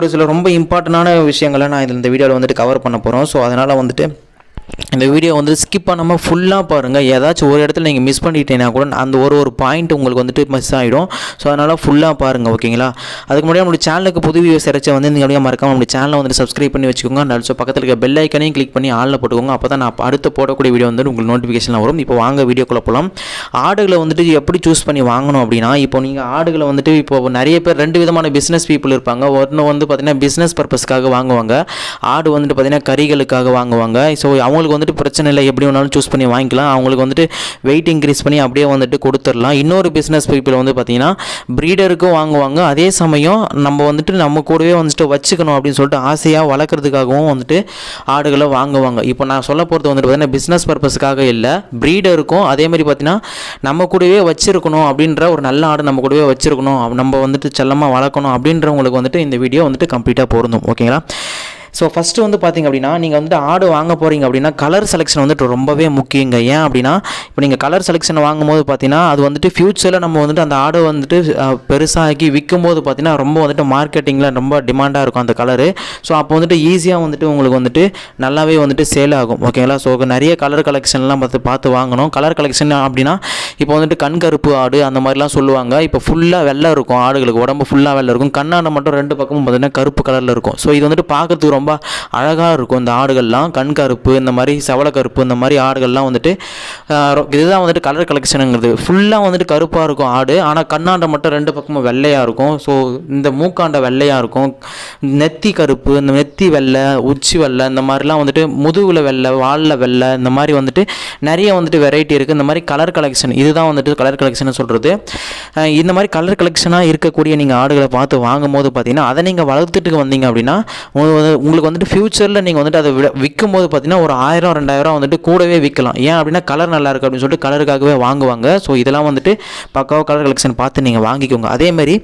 ஒரு சில ரொம்ப இம்பார்ட்டண்டான விஷயங்களை நான் இதில் இந்த வீடியோவில் வந்துட்டு கவர் பண்ண போகிறோம் ஸோ அதனால் வந்துட்டு இந்த வீடியோ வந்து ஸ்கிப் பண்ணாமல் ஃபுல்லாக பாருங்கள் ஏதாச்சும் ஒரு இடத்துல நீங்கள் மிஸ் பண்ணிட்டீங்கன்னா கூட அந்த ஒரு ஒரு பாயிண்ட் உங்களுக்கு வந்துட்டு மிஸ் ஆகிடும் ஸோ அதனால் ஃபுல்லாக பாருங்கள் ஓகேங்களா அதுக்கு முன்னாடி நம்மளுடைய சேனலுக்கு புது வியூஸ் இறைச்சி வந்து நீங்கள் அப்படியே மறக்காம நம்மளுடைய சேனலை வந்து சப்ஸ்கிரைப் பண்ணி வச்சுக்கோங்க. அண்ட் ஆல்சோ பக்கத்தில் இருக்க பெல் ஐக்கனையும் கிளிக் பண்ணி ஆளில் போட்டுக்கோங்க. அப்போ தான் நான் அடுத்து போடக்கூடிய வீடியோ வந்து உங்களுக்கு நோட்டிஃபிகேஷன் வரும். இப்போ வாங்க வீடியோக்குள்ளே போகலாம் ஆடுகளை வந்துட்டு எப்படி சூஸ் பண்ணி வாங்கணும் அப்படின்னா இப்போ நீங்கள் ஆடுகளை வந்துட்டு இப்போ நிறைய பேர் ரெண்டு விதமான பிஸ்னஸ் பீப்புள் இருப்பாங்க. ஒன்று வந்து பார்த்தீங்கன்னா பிஸ்னஸ் பர்பஸ்க்காக வாங்குவாங்க. ஆடு வந்துட்டு பார்த்தீங்கன்னா கறிகளுக்காக வாங்குவாங்க. ஸோ அவங்க அவங்களுக்கு வந்துட்டு பிரச்சனை இல்லை எப்படி வேணாலும் சூஸ் பண்ணி வாங்கிக்கலாம். அவங்களுக்கு வந்துட்டு வெயிட் இன்க்ரீஸ் பண்ணி அப்படியே வந்துட்டு கொடுத்துடலாம். இன்னொரு பிஸ்னஸ் பீப்புள் வந்து பார்த்தீங்கன்னா ப்ரீடருக்கும் வாங்குவாங்க. அதே சமயம் நம்ம வந்துட்டு நம்ம கூடவே வந்துட்டு வச்சுக்கணும் அப்படின்னு சொல்லிட்டு ஆசையாக வளர்க்குறதுக்காகவும் வந்துட்டு ஆடுகளை வாங்குவாங்க. இப்போ நான் சொல்ல போகிறது வந்துட்டு பார்த்தீங்கன்னா பிஸ்னஸ் பர்பஸ்க்காக இல்லை. ப்ரீடருக்கும் அதே மாதிரி பார்த்தீங்கன்னா நம்ம கூடவே வச்சுருக்கணும் அப்படின்ற ஒரு நல்ல ஆடு நம்ம கூடவே வச்சுருக்கணும். நம்ம வந்துட்டு செல்லமாக வளர்க்கணும் அப்படின்றவங்களுக்கு வந்துட்டு இந்த வீடியோ வந்துட்டு கம்ப்ளீட்டாக பொருந்தும் ஓகேங்களா ஸோ ஃபஸ்ட்டு வந்து பார்த்திங்க அப்படின்னா நீங்கள் வந்து ஆடு வாங்க போகிறீங்க அப்படின்னா கலர் செலெக்ஷன் வந்துட்டு ரொம்பவே முக்கியங்க. ஏன் அப்படின்னா இப்போ நீங்கள் கலர் செலெக்ஷன் வாங்கும்போது பார்த்தீங்கன்னா அது வந்துட்டு ஃப்யூச்சரில் நம்ம வந்துட்டு அந்த ஆடு வந்துட்டு பெருசாகி விற்கும் போது பார்த்தீங்கன்னா ரொம்ப வந்துட்டு மார்க்கெட்டிங்கில் ரொம்ப டிமாண்டாக இருக்கும் அந்த கலரு ஸோ அப்போ வந்துட்டு ஈஸியாக வந்துட்டு உங்களுக்கு வந்துட்டு நல்லாவே வந்துட்டு சேல் ஆகும். ஓகேங்களா ஸோ நிறைய கலர் கலெக்ஷன்லாம் பார்த்து பார்த்து வாங்கணும். கலர் கலெக்ஷன் அப்படின்னா இப்போ வந்துட்டு கண் கருப்பு ஆடு அந்த மாதிரிலாம் சொல்லுவாங்க. இப்போ ஃபுல்லாக வெள்ளை இருக்கும் ஆடுகளுக்கு. உடம்பு ஃபுல்லாக வெள்ளை இருக்கும். கண்ணாண்டை மட்டும் ரெண்டு பக்கமும் பார்த்தீங்கன்னா கருப்பு கலரில் இருக்கும். ஸோ இது வந்துட்டு பார்க்கறதுக்கு ரொம்ப அழகாக இருக்கும். இந்த ஆடுகள்லாம் கண் கருப்பு இந்த மாதிரி சவள கருப்பு இந்த மாதிரி ஆடுகள்லாம் வந்துட்டு ரொ- இதுதான் வந்துட்டு கலர் கலெக்ஷனுங்கிறது ஃபுல்லாக வந்துட்டு கருப்பாக இருக்கும் ஆடு. ஆனால் கண்ணாண்டை மட்டும் ரெண்டு பக்கமும் வெள்ளையாக இருக்கும். ஸோ இந்த மூக்காண்டை வெள்ளையாக இருக்கும். நெத்தி கருப்பு இந்த நெத்தி வெள்ளை உச்சி வெள்ளை இந்த மாதிரிலாம் வந்துட்டு முதுகில் வெள்ளை வாலில் வெள்ளை இந்த மாதிரி வந்துட்டு நிறைய வந்துட்டு வெரைட்டி இருக்குது இந்த மாதிரி கலர் கலெக்ஷன் இதுதான் வந்துட்டு கலர் கலெக்ஷன் சொல்கிறது இந்த மாதிரி கலர் கலெக்ஷனாக இருக்கக்கூடிய நீங்கள் ஆடுகளை பார்த்து வாங்கும் போது பார்த்தீங்கன்னா அதை நீங்கள் வளர்த்துட்டு வந்தீங்க அப்படின்னா உங்களுக்கு வந்துட்டு ஃப்யூச்சரில் நீங்கள் வந்துட்டு அதை விட விற்கும் போது பார்த்தீங்கன்னா ஒரு ஆயிரம் ரெண்டாயிரம் வந்துட்டு கூடவே விற்கலாம். ஏன் அப்படின்னா கலர் நல்லா இருக்குது அப்படின்னு சொல்லிட்டு கலருக்காகவே வாங்குவாங்க. ஸோ இதெல்லாம் வந்துட்டு பக்காவாக கலர் கலெக்ஷன் பார்த்து நீங்கள் வாங்கிக்கோங்க. அதேமாதிரி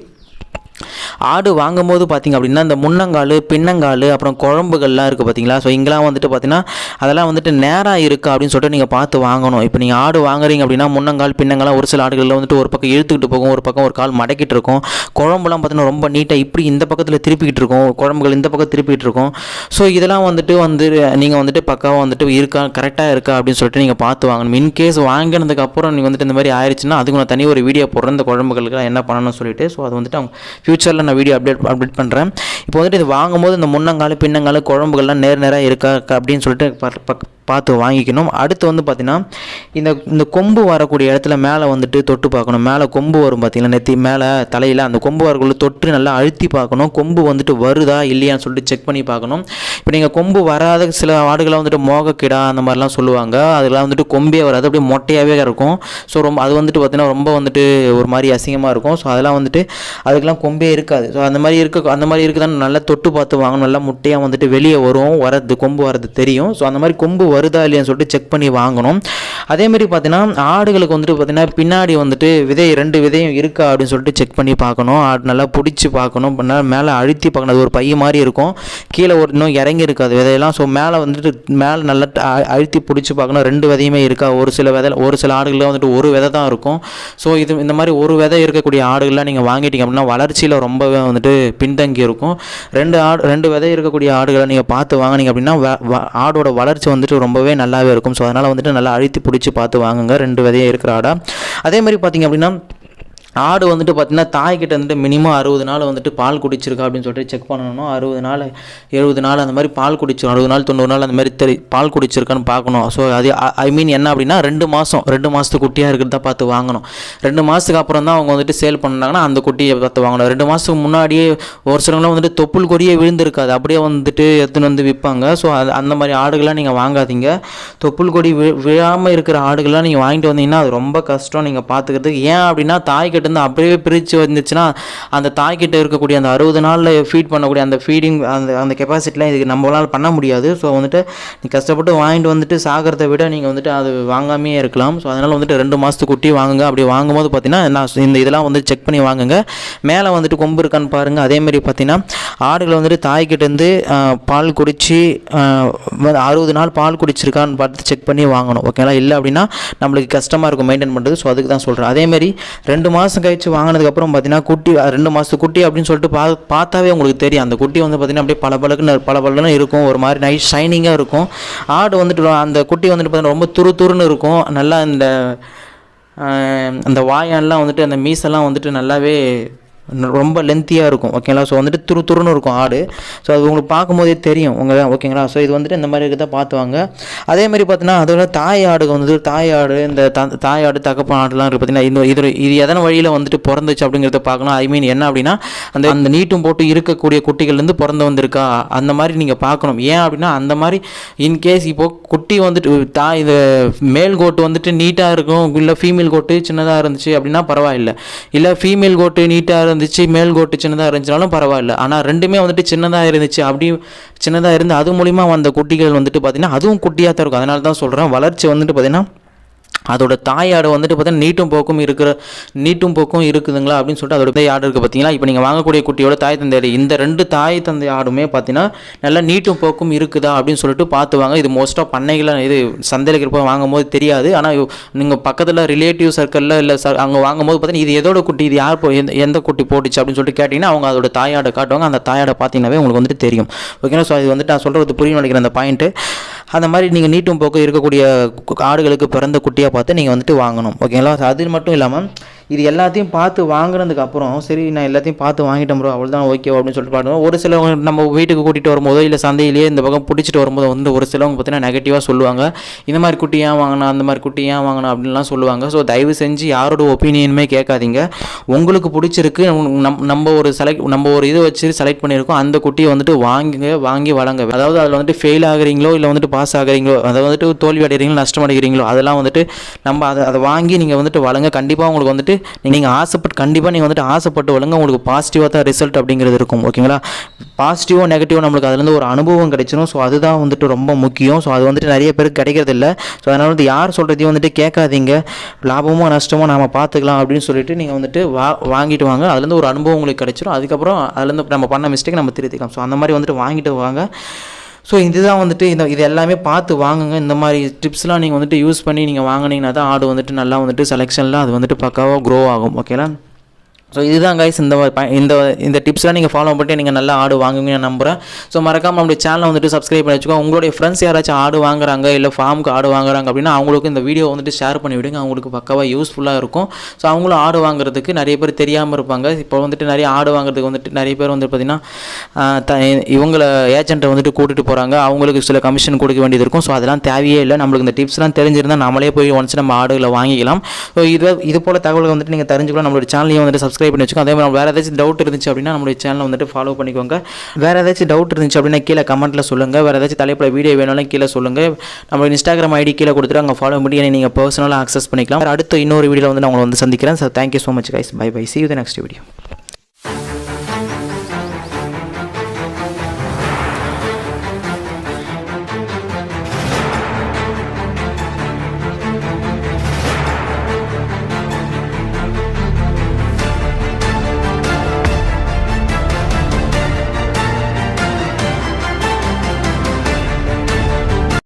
ஆடு ஆடு வாங்கும்போது பார்த்திங்க அப்படின்னா இந்த முன்னங்கால் பின்னங்கால் அப்புறம் குழம்புகள்லாம் இருக்குது பார்த்தீங்களா ஸோ இங்கெல்லாம் வந்துட்டு பார்த்தீங்கன்னா அதெல்லாம் வந்துட்டு நேராக இருக்கா அப்படின்னு சொல்லிட்டு நீங்கள் பார்த்து வாங்கணும். இப்போ நீங்கள் ஆடு வாங்குறீங்க அப்படின்னா முன்னங்கால் பின்னங்கால் ஒரு சில ஆடுகளில் வந்துட்டு ஒரு பக்கம் இழுத்துக்கிட்டு போகும் ஒரு பக்கம் ஒரு கால் மடக்கிட்டு இருக்கும். குழம்புலாம் பார்த்தீங்கன்னா ரொம்ப நீட்டாக இப்படி இந்த பக்கத்தில் திருப்பிக்கிட்டு இருக்கும். குழம்புகள் இந்த பக்கம் திருப்பிக்கிட்டு இருக்கும். ஸோ இதெல்லாம் வந்துட்டு வந்து நீங்கள் வந்துட்டு பக்காவாக வந்துட்டு இருக்கா கரெக்டாக இருக்கா அப்படின்னு சொல்லிட்டு நீங்கள் பார்த்து வாங்கணும். இன்கேஸ் வாங்கினதுக்கப்புறம் நீங்கள் வந்துட்டு இந்த மாதிரி ஆயிடுச்சுன்னா அதுக்கு நான் தனி ஒரு வீடியோ போடுறேன். இந்த குழம்புகளுக்கு என்ன பண்ணணும்னு சொல்லிட்டு ஸோ அது வந்துட்டு அவங்க ஃப்யூச்சரில் நான் வீடியோ அப்டேட் அப்டேட் பண்ணுறேன் இப்போ வந்துட்டு இது வாங்கும்போது இந்த முன்னங்காலு பின்னங்காலு குழம்புகள்லாம் நேர் நேராக இருக்கா அப்படின்னு சொல்லிட்டு பார்த்து வாங்கிக்கணும். அடுத்து வந்து பார்த்திங்கன்னா இந்த இந்த கொம்பு வரக்கூடிய இடத்துல மேலே வந்துட்டு தொட்டு பார்க்கணும். மேலே கொம்பு வரும் பார்த்திங்கன்னா நெத்தி மேலே தலையில் அந்த கொம்பு வரக்குள்ள தொட்டு நல்லா அழுத்தி பார்க்கணும். கொம்பு வந்துட்டு வருதா இல்லையான்னு சொல்லிட்டு செக் பண்ணி பார்க்கணும். இப்போ நீங்கள் கொம்பு வராத சில ஆடுகளை வந்துட்டு மோகக்கிடா அந்த மாதிரிலாம் சொல்லுவாங்க. அதெல்லாம் வந்துட்டு கொம்பே வராது அப்படியே மொட்டையாகவே இருக்கும். ஸோ ரொம்ப அது வந்துட்டு பார்த்திங்கன்னா ரொம்ப வந்துட்டு ஒரு மாதிரி அசிங்கமாக இருக்கும். ஸோ அதெல்லாம் வந்துட்டு அதுக்கெல்லாம் கொம்பே இருக்காது. ஸோ அந்த மாதிரி இருக்க அந்த மாதிரி இருக்குதான் நல்லா தொட்டு பார்த்து வாங்கணும். நல்லா முட்டையாக வந்துட்டு வெளியே வரும். வரது கொம்பு வரது தெரியும். ஸோ அந்த மாதிரி கொம்பு வருதா இல்லையான்னு சொல்லிட்டு செக் பண்ணி வாங்கணும். அதே மாதிரி பார்த்தீங்கன்னா ஆடுகளுக்கு வந்துட்டு பார்த்தீங்கன்னா பின்னாடி வந்துட்டு விதை ரெண்டு விதையும் இருக்கா அப்படின்னு சொல்லிட்டு செக் பண்ணி பார்க்கணும். ஆடு நல்லா பிடிச்சி பார்க்கணும். மேலே அழுத்தி பார்க்கணும். அது ஒரு பை மாதிரி இருக்கும். கீழே ஒரு இன்னும் இறங்கி இருக்காது. விதையெல்லாம் ஸோ மேலே வந்துட்டு மேலே நல்லா ட- அ- அழுத்தி பிடிச்சி பார்க்கணும். ரெண்டு விதையுமே இருக்கா? ஒரு சில விதை ஒரு சில ஆடுகளில் வந்துட்டு ஒரு விதை தான் இருக்கும். ஸோ இது இந்த மாதிரி ஒரு விதை இருக்கக்கூடிய ஆடுகள்லாம் நீங்கள் வாங்கிட்டீங்க அப்படின்னா வளர்ச்சியில் ரொம்பவே வந்துட்டு பின்தங்கி இருக்கும். ரெண்டு ஆடு ரெண்டு விதை இருக்கக்கூடிய ஆடுகளை நீங்கள் பார்த்து வாங்குனீங்க அப்படின்னா வ- வ- ஆடோட வளர்ச்சி வந்துட்டு ரொம்பவே நல்லாவே இருக்கும். ஸோ அதனால் வந்துட்டு நல்லா அழுத்தி பிடிச்சி பார்த்து வாங்குங்க. ரெண்டு விதையே இருக்கிற ஆடா. அதே மாதிரி பார்த்தீங்க அப்படின்னா ஆடு வந்துட்டு பார்த்தீங்கன்னா தாய்கிட்ட வந்துட்டு மினிமம் அறுபது நாள் வந்துட்டு பால் குடிச்சிருக்கா அப்படின்னு சொல்லிட்டு செக் பண்ணணும் அறுபது நாள் எழுபது நாள் அந்த மாதிரி பால் குடிச்சிரும் அறுபது நாள் தொண்ணூறு நாள் அந்த மாதிரி தெரி பால் குடிச்சிருக்கான்னு பார்க்கணும். ஸோ அது ஐ மீன் என்ன அப்படின்னா ரெண்டு மாதம் ரெண்டு மாதத்துக்கு குட்டியாக இருக்கிறதா பார்த்து வாங்கணும். ரெண்டு மாதத்துக்கு அப்புறம் தான் அவங்க வந்துட்டு சேல் பண்ணாங்கன்னா அந்த குட்டியை பார்த்து வாங்கணும். ரெண்டு மாதத்துக்கு முன்னாடியே ஒரு சிலவங்களாம் வந்துட்டு தொப்புள் கொடியே விழுந்திருக்காது. அப்படியே வந்துட்டு எடுத்துன்னு வந்து விற்பாங்க. ஸோ அது அந்த மாதிரி ஆடுகள்லாம் நீங்கள் வாங்காதீங்க. தொப்புள் கொடி வி விழாமல் இருக்கிற ஆடுகள்லாம் நீங்கள் வாங்கிட்டு வந்தீங்கன்னா அது ரொம்ப கஷ்டம். நீங்கள் பார்த்துக்கிறதுக்கு ஏன் அப்படின்னா தாய்கிட்ட இருந்து அப்படியே பிரித்து வந்துச்சுன்னா அந்த தாய்கிட்ட இருக்கக்கூடிய அந்த அறுபது நாளில் ஃபீட் பண்ணக்கூடிய அந்த ஃபீடிங் அந்த அந்த கெப்பாசிட்டிலாம் இதுக்கு நம்மளால் பண்ண முடியாது. ஸோ வந்துட்டு நீ கஷ்டப்பட்டு வாங்கிட்டு வந்துட்டு சாகிறத விட நீங்கள் வந்துட்டு அது வாங்காமையே இருக்கலாம். ஸோ அதனால் வந்துட்டு ரெண்டு மாதத்துக்கு குட்டி வாங்குங்க. அப்படி வாங்கும்போது பார்த்தீங்கன்னா நான் இந்த இதெல்லாம் வந்து செக் பண்ணி வாங்குங்க. மேலே வந்துட்டு கொம்பு இருக்கான்னு பாருங்கள் அதேமாரி பார்த்தீங்கன்னா ஆடுகளை வந்துட்டு தாய்கிட்டேருந்து பால் குடித்து அறுபது நாள் பால் குடிச்சிருக்கான்னு பார்த்து செக் பண்ணி வாங்கணும். ஓகேங்களா? இல்லை அப்படின்னா நம்மளுக்கு கஷ்டமாக இருக்கும் மெயின்டைன் பண்ணுறது ஸோ அதுக்கு தான் சொல்கிறேன் அதேமாரி ரெண்டு மாதம் மாதம் கழிச்சு வாங்கினதுக்கப்புறம் பார்த்தீங்கன்னா குட்டி ரெண்டு மாதத்து குட்டி அப்படின்னு சொல்லிட்டு பா பார்த்தாவே உங்களுக்கு தெரியும். அந்த குட்டி வந்து பார்த்தீங்கன்னா அப்படியே பல பழக்குன்னு பல பலன்னு இருக்கும். ஒரு மாதிரி நைஸ் ஷைனிங்காக இருக்கும். ஆடு வந்துட்டு அந்த குட்டி வந்துட்டு பார்த்தீங்கன்னா ரொம்ப துரு துருன்னு இருக்கும். நல்லா இந்த அந்த வாயான்லாம் வந்துட்டு அந்த மீசெல்லாம் வந்துட்டு நல்லாவே ரொம்ப லென்த்தியாக இருக்கும். ஓகேங்களா ஸோ வந்துட்டு துரு துருன்னு இருக்கும் ஆடு. ஸோ அது உங்களுக்கு பார்க்கும்போதே தெரியும். உங்கள் ஓகேங்களா ஸோ இது வந்துட்டு இந்த மாதிரி இருக்கிறத பார்த்துவாங்க. அதே மாதிரி பார்த்தீங்கன்னா அதோட தாய் ஆடு வந்துட்டு தாய் ஆடு இந்த தாய் ஆடு தகப்பன் ஆடுலாம் இருக்குது பார்த்தீங்கன்னா இந்த இது இது எதன வழியில் வந்துட்டு பிறந்துச்சு அப்படிங்கிறத பார்க்கணும். ஐ மீன் என்ன அப்படின்னா அந்த அந்த நீட்டும் போட்டு இருக்கக்கூடிய குட்டிகள்லேருந்து பிறந்து வந்திருக்கா? அந்த மாதிரி நீங்கள் பார்க்கணும். ஏன் அப்படின்னா அந்த மாதிரி இன்கேஸ் இப்போ குட்டி வந்துட்டு தா இது மேல் கோட்டு வந்துட்டு நீட்டாக இருக்கும். இல்லை ஃபீமேல் கோட்டு சின்னதாக இருந்துச்சு அப்படின்னா பரவாயில்லை. இல்லை ஃபீமேல் கோட்டு நீட்டாக இருந்துச்சு மேல் கோட்டு சின்னதாக இருந்துச்சுனாலும் பரவாயில்ல. ஆனால் ரெண்டுமே வந்துட்டு சின்னதாக இருந்துச்சு. அப்படி சின்னதாக இருந்து அது மூலிமா வந்த குட்டிகள் வந்துட்டு பார்த்திங்கன்னா அதுவும் குட்டியாக தான் இருக்கும். அதனால தான் சொல்கிறேன் வளர்ச்சி வந்துட்டு பார்த்திங்கன்னா அதோட தாயாடு வந்துட்டு பார்த்தீங்கன்னா நீட்டும் போக்கும் இருக்கிற நீட்டும் போக்கும் இருக்குதுங்களா அப்படின்னு சொல்லிட்டு அதோட ஆடு இருக்குது பார்த்தீங்களா? இப்போ நீங்கள் வாங்கக்கூடிய குட்டியோட தாய் தந்தை ஆடு இந்த ரெண்டு தாய் தந்தை ஆடுமே பார்த்தீங்கன்னா நல்லா நீட்டும் போக்கும் இருக்குதா அப்படின்னு சொல்லிட்டு பார்த்து வாங்க. இது மோஸ்ட்டாக பண்ணைகளை இது சந்தையில் இருப்ப வாங்கும்போது தெரியாது. ஆனால் நீங்கள் பக்கத்தில் ரிலேட்டிவ் சர்க்கிளில் இல்லை ச அங்கே வாங்கும்போது பார்த்தீங்கன்னா இது எதோட குட்டி இது யார் போ எந்த எந்த குட்டி போட்டுச்சு அப்படின்னு சொல்லிட்டு கேட்டிங்கன்னா அவங்க அதோட தாயாடை காட்டுவாங்க. அந்த தாயாடை பார்த்தீங்கன்னாவே உங்களுக்கு வந்துட்டு தெரியும். ஓகேங்களா ஸோ இது வந்துட்டு நான் சொல்கிறது புரியும் நினைக்கிறேன் அந்த பாயிண்ட்டு அந்த மாதிரி நீங்கள் நீட்டும் போக்கு இருக்கக்கூடிய ஆடுகளுக்கு பிறந்த குட்டியாக பார்த்து நீங்கள் வந்துட்டு வாங்கணும். ஓகேங்களா அது மட்டும் இல்லாமல் இது எல்லாத்தையும் பார்த்து வாங்குனதுக்கு அப்புறம் சரி நான் எல்லாத்தையும் பார்த்து வாங்கிட்டேன் ப்ரோ அவ்வளோதான் ஓகே அப்படின்னு சொல்லிட்டு பாடுவோம் ஒரு சிலவங்க நம்ம வீட்டுக்கு கூட்டிகிட்டு வரும்போதோ இல்லை சந்தையிலேயே இந்த பக்கம் பிடிச்சிட்டு வரும்போது வந்து ஒரு சிலவங்க பார்த்தீங்கன்னா நெகட்டிவாக சொல்லுவாங்க. இந்த மாதிரி குட்டி ஏன் வாங்கினா அந்த மாதிரி குட்டி ஏன் வாங்கினா அப்படின்லாம் சொல்லுவாங்க. ஸோ தயவு செஞ்சு யாரோட ஒப்பீனியனுமே கேட்காதீங்க. உங்களுக்கு பிடிச்சிருக்கு நம் நம்ம ஒரு செலக்ட் நம்ம ஒரு இது வச்சு செலக்ட் பண்ணியிருக்கோம். அந்த குட்டியை வந்துட்டு வாங்குங்க வாங்கி வளங்க. அதாவது அதில் வந்துட்டு ஃபெயில் ஆகுறீங்களோ இல்லை வந்துட்டு பாஸ் ஆகுறீங்களோ அதை வந்துட்டு தோல்வி அடைகிறீங்களோ நஷ்டம் அடைகிறீங்களோ அதெல்லாம் வந்துட்டு நம்ம அதை அதை வாங்கி நீங்கள் வந்துட்டு வழங்க கண்டிப்பாக உங்களுக்கு வந்துட்டு நீங்கள் ஆசைப்பட்டு கண்டிப்பாக நீங்கள் வந்துட்டு ஆசைப்பட்டு வளங்க உங்களுக்கு பாசிட்டிவாக தான் ரிசல்ட் அப்படிங்கிறது இருக்கும். ஓகேங்களா பாசிட்டிவோ நெகட்டிவோ நம்மளுக்கு அதுலேருந்து ஒரு அனுபவம் கிடைச்சிரும். ஸோ அதுதான் வந்துட்டு ரொம்ப முக்கியம். ஸோ அது வந்துட்டு நிறைய பேருக்கு கிடைக்கிறது இல்லை. ஸோ அதனால் வந்து யார் சொல்கிறதையும் வந்துட்டு கேட்காதீங்க. லாபமோ நஷ்டமோ நாம் பார்த்துக்கலாம் அப்படின்னு சொல்லிட்டு நீங்கள் வந்துட்டு வா வாங்கிட்டு வாங்க. அதுலேருந்து ஒரு அனுபவம் உங்களுக்கு கிடைச்சிடும் அதுக்கப்புறம் அதுலேருந்து நம்ம பண்ண மிஸ்டேக் நம்ம திருத்திக்கலாம். ஸோ அந்த மாதிரி வந்துட்டு வாங்கிட்டு வாங்க. ஸோ இதுதான் வந்துட்டு இந்த இது எல்லாமே பார்த்து வாங்குங்க. இந்த மாதிரி டிப்ஸ்லாம் நீங்கள் வந்துட்டு யூஸ் பண்ணி நீங்கள் வாங்கினீங்கன்னா தான் ஆடு வந்துட்டு நல்லா வந்துட்டு செலெக்ஷனில் அது வந்துட்டு பக்காவாக க்ரோ ஆகும். ஓகேங்களா ஸோ இதுதான் கைஸ் இந்த ப- இந்த இந்த டிப்ஸ்லாம் நீங்கள் ஃபாலோ பண்ணிட்டு நீங்கள் நல்லா ஆடு வாங்குவீங்கன்னு நம்புகிறேன் நம்புறேன். ஸோ மறக்காமல் நம்மளுடைய சேனலை வந்துட்டு சப்ஸ்கிரைப் பண்ணி வச்சுக்கோ. உங்களுடைய ஃப்ரெண்ட்ஸ் யாராச்சும் ஆடு வாங்குறாங்க இல்லை ஃபார்முக்கு ஆடு வாங்குறாங்க அப்படின்னா அவங்களுக்கு இந்த வீடியோ வந்துட்டு ஷேர் பண்ணி விடுங்க. அவங்களுக்கு பக்காவாக யூஸ்ஃபுல்லாக இருக்கும். ஸோ அவங்களும் ஆடு வாங்குறதுக்கு நிறைய பேர் தெரியாமல் இருப்பாங்க. இப்போ வந்துட்டு நிறைய ஆடு வாங்குறதுக்கு வந்துட்டு நிறைய பேர் வந்து பார்த்தீங்கன்னா த இவங்களை ஏஜென்ட்டை வந்துட்டு கூட்டிகிட்டு போகிறாங்க அவங்களுக்கு சில கமிஷன் கொடுக்க வேண்டியது இருக்கும். ஸோ அதெல்லாம் தேவையே இல்லை. நம்மளுக்கு இந்த டிப்ஸ்லாம் தெரிஞ்சிருந்தால் நம்மளே போய் ஒன்ஸ் நம்ம ஆடுகளை வாங்கிக்கலாம். ஸோ இது இது போல் தகவல்கள் வந்துட்டு நீங்கள் தெரிஞ்சுக்கலாம். நம்மளோட சேனலையும் வந்துட்டு சப்ஸ்கிரைப் பண்ணி வச்சுக்கோங்க. அதே மாதிரி வேறு ஏதாச்சும் டவுட் இருந்துச்சு அப்படின்னா நம்மளுடைய சேனலை வந்துட்டு ஃபாலோ பண்ணிக்கோங்க. வேறு ஏதாச்சும் டவுட் இருந்துச்சு அப்படின்னா கீழே கமெண்ட்டில் சொல்லுங்கள் வேறு ஏதாச்சும் தலைப்பில் வீடியோ வேணாலும் கீழே சொல்லுங்கள் நம்ம இன்ஸ்டாகிராம் ஐடி கீழே கொடுத்துட்டு அங்கே ஃபாலோ பண்ணி என்னை நீங்கள் பர்சனலாக அக்சஸ் பண்ணிக்கலாம். அடுத்த இன்னொரு வீடியோவில் வந்து நான் உங்களை வந்து சந்திக்கிறேன். Sir thank you so much guys bye bye see you the next video